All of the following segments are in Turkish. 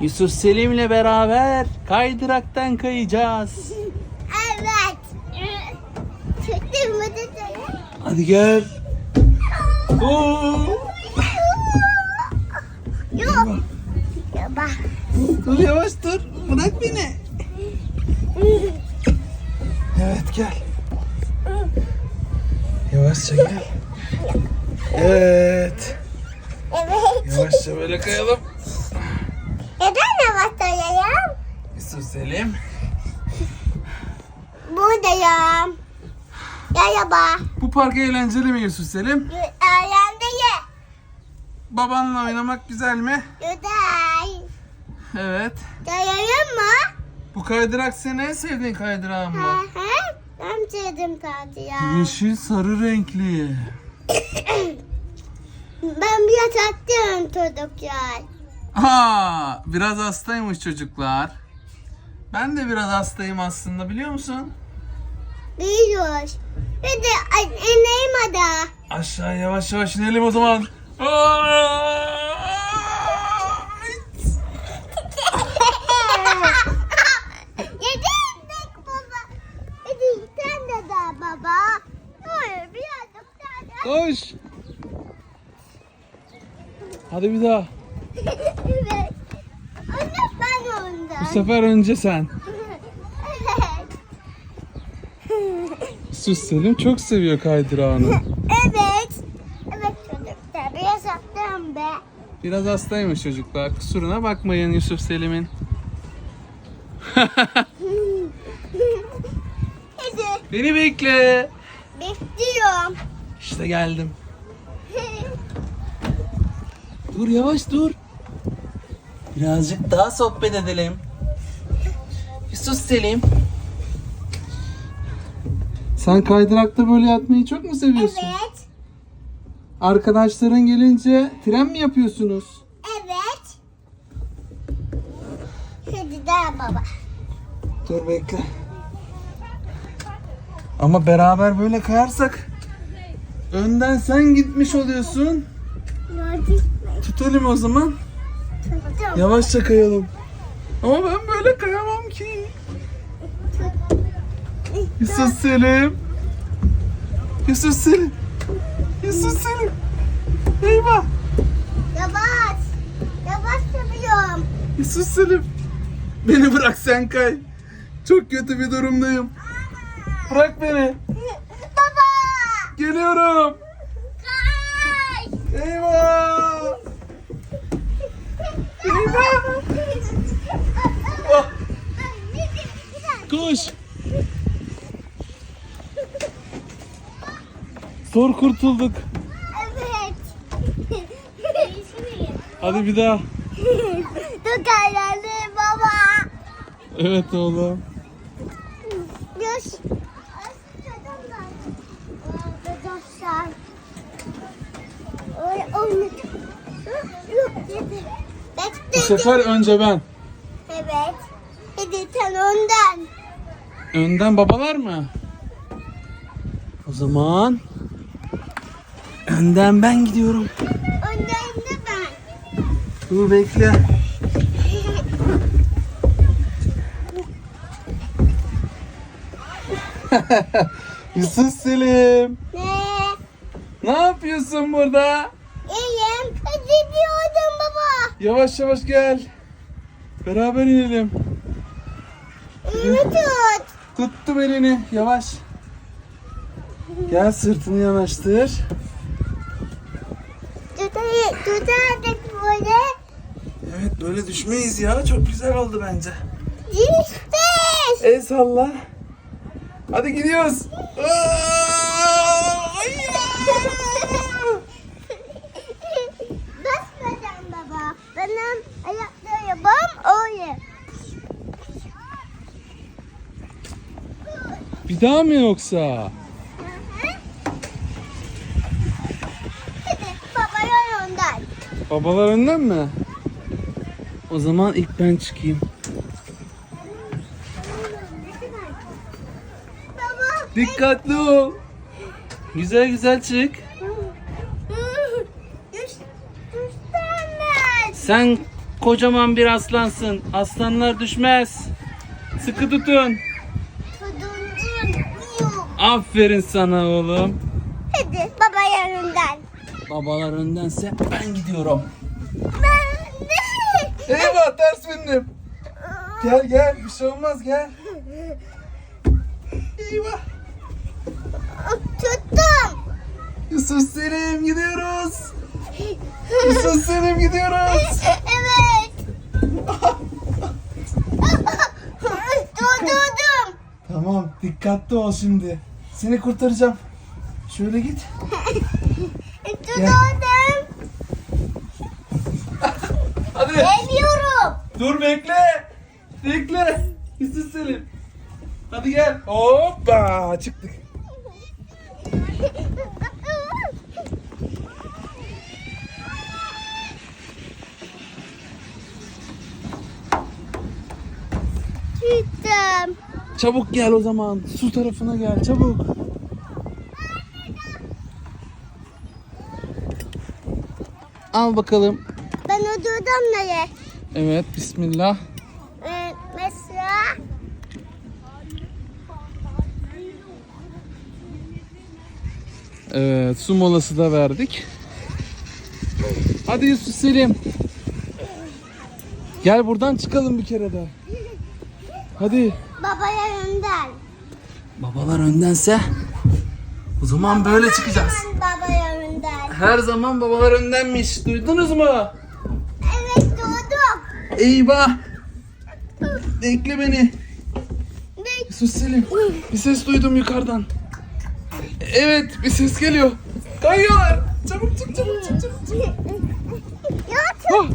Yusuf Selim'le beraber kaydıraktan kayacağız. Evet. Çektim mi? Hadi gel. Oo. Yok. Bak. Dur yavaş dur. Bırak beni. Evet gel. Yavaşça gel. Evet. Evet. Yavaşça böyle kayalım. Havasayayım? Yusuf Selim. Buradayım. Merhaba. Bu park eğlenceli mi Yusuf Selim? Öğrendiyim. Babanla oynamak güzel mi? Güzel. Evet. Dayayım mı? Bu kaydırak senin en sevdiğin kaydırağın Hı mı? hı. Ben sevdim ya. Yeşil sarı renkli. Ben biraz attım çocuklar. Aa, biraz hastaymış çocuklar. Ben de biraz hastayım aslında biliyor musun? Biliyoruz. Bir de ineyim ada. Aşağı yavaş yavaş inelim o zaman. Hadi. Koş. Hadi bir daha. evet. Anne ben ondan. Bu sefer önce sen. evet. Sus Selim çok seviyor kaydırağını. Evet. Evet çocuklar biraz attım be. Biraz hastaymış çocuklar. Kusuruna bakmayın Yusuf Selim'in. Beni bekle. bekliyorum. İşte geldim. Dur yavaş dur. Birazcık daha sohbet edelim. Yusuf Selim. Sen kaydırakta böyle yatmayı çok mu seviyorsun? evet. Arkadaşların gelince tren mi yapıyorsunuz? Evet. Hadi daha baba. Dur bekle. Ama beraber böyle kayarsak önden sen gitmiş oluyorsun. Tutalım o zaman. Tuttum. Yavaşça kayalım. Ama ben böyle kayamam ki. Yusuf Selim. Yusuf Selim. Yusuf Selim. Eyvah. Yavaş. Yavaş yapıyorum. Yusuf Selim. Beni bırak sen kay. Çok kötü bir durumdayım. Bırak beni. Baba. Geliyorum. Kay. Eyvah. Koş. Zor kurtulduk. Evet. Hadi bir daha. Dur kaynadı baba. Evet oğlum. Düş. Oy, oy. Yok, dedi. Bu Bekle. Sefer önce ben. Evet. Hadi sen ondan. Önden babalar mı? O zaman önden ben gidiyorum. Ondan da ben. Dur bekle. Yusuf Selim. Ne? Ne yapıyorsun burada? İyiyim. Hadi diyordum baba. Yavaş yavaş gel. Beraber inelim. Elimi tut. Tuttum elini. Yavaş. Gel sırtını yanaştır. Tutardık böyle. Evet böyle düşmeyiz ya. Çok güzel oldu bence. İşte. El salla. Hadi gidiyoruz. Aa, ay ya. Daha mı yoksa? Hadi baba ondan. Babalar önden mi? O zaman ilk ben çıkayım. Baba. Dikkatli ol. Güzel güzel çık. Sen kocaman bir aslansın. Aslanlar düşmez. Sıkı tutun. Aferin sana oğlum. Hadi baba yanından. Babalar öndense ben gidiyorum. Ben de. Eyvah ters bindim. Gel gel bir şey olmaz gel. Eyvah. Tuttum. Yusuf Selim gidiyoruz. Yusuf Selim gidiyoruz. Evet. Tuttum. Tamam dikkatli ol şimdi. Seni kurtaracağım. Şöyle git. Tuttum. Hadi. Geliyorum. Dur bekle. Bekle. Yusuf Selim. Hadi gel. Hoppa çıktık. Tuttum. Çabuk gel o zaman. Su tarafına gel çabuk. Al bakalım. Ben oturdum nereye? Evet bismillah. Ee, mesela Evet su molası da verdik. Hadi Yusuf Selim. Gel buradan çıkalım bir kere daha. Hadi. babaya önden. Babalar öndense o zaman böyle çıkacağız. Babaya önden. Her zaman babalar öndenmiş. Duydunuz mu? Evet durdum. Eyvah. Bekle beni. Bek- Yusuf Selim. Bir ses duydum yukarıdan. Evet bir ses geliyor. Kayıyorlar. Çabuk çık çabuk çık çabuk çık. Ya Oh,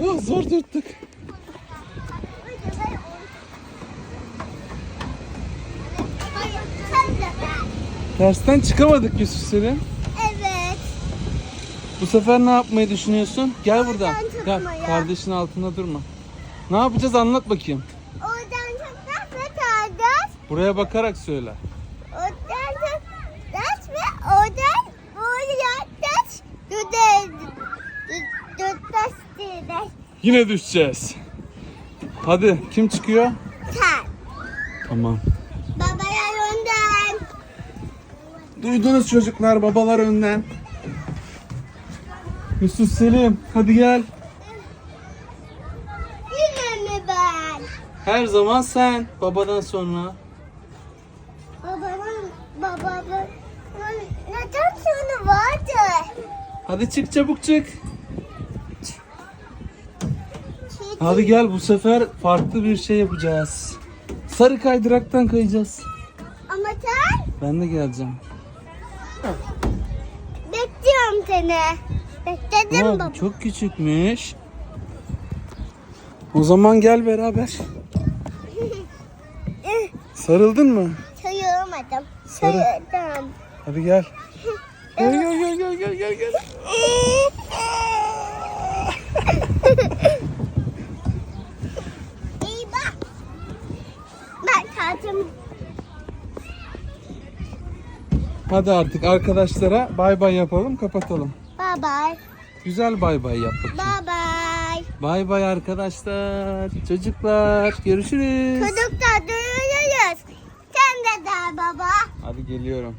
oh, zor tuttuk. Tersten çıkamadık Yusuf Selim. Evet. Bu sefer ne yapmayı düşünüyorsun? Gel buradan. Gel çıkma ya. kardeşin altında durma. Ne yapacağız anlat bakayım. Oradan çok ve kardeş. Buraya bakarak söyle. Oradan çok taş ve oradan buraya taş. Dude. Dudaş dudaş. Yine düşeceğiz. Hadi kim çıkıyor? Sen. Tamam. Babaya önden. Duydunuz çocuklar babalar önden. Yusuf Selim hadi gel. Yine mi ben? Her zaman sen babadan sonra. Babamın babamın neden sonu vardı? Hadi çık çabuk çık. Hadi gel bu sefer farklı bir şey yapacağız. Sarı kaydıraktan kayacağız. Ama sen Ben de geleceğim. Bekliyorum seni. Bekledim Aa, baba. çok küçükmüş. O zaman gel beraber. Sarıldın mı? Sayılmadım. Sarı. Sayıldım. Hadi gel. Gel gel gel gel gel gel gel. İyi bak. Ben tatlım. Hadi artık arkadaşlara bay bay yapalım kapatalım. Bye bye. Güzel bay bay yap bakayım. Bye bye. Bay bay arkadaşlar. Çocuklar görüşürüz. Çocuklar duyuyoruz. Sen de der baba. Hadi geliyorum.